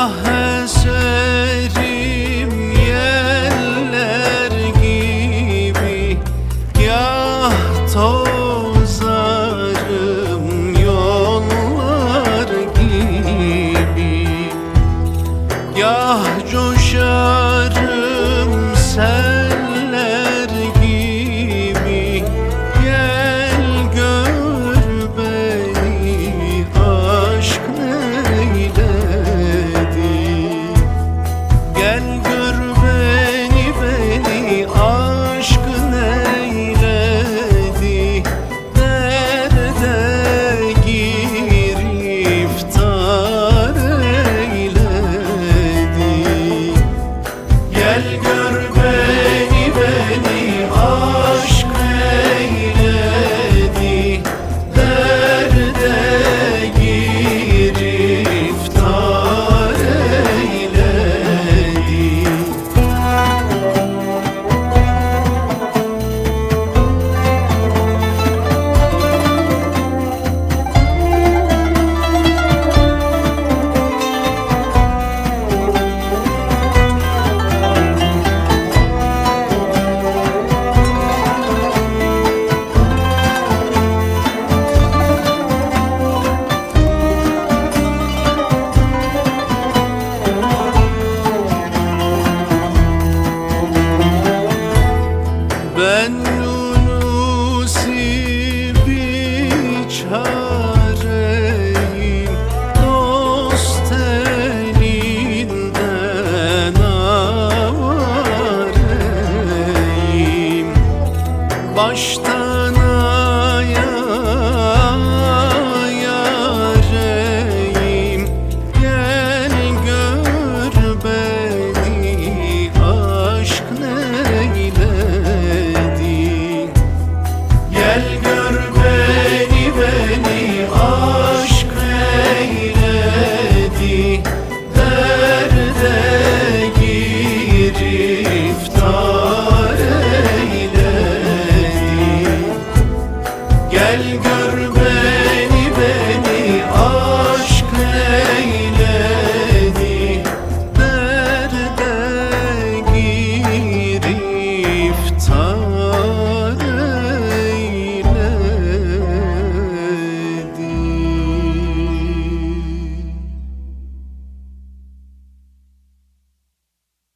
Ah eser Ben Yunusi biçareyim Dost elinden avareyim. Baştan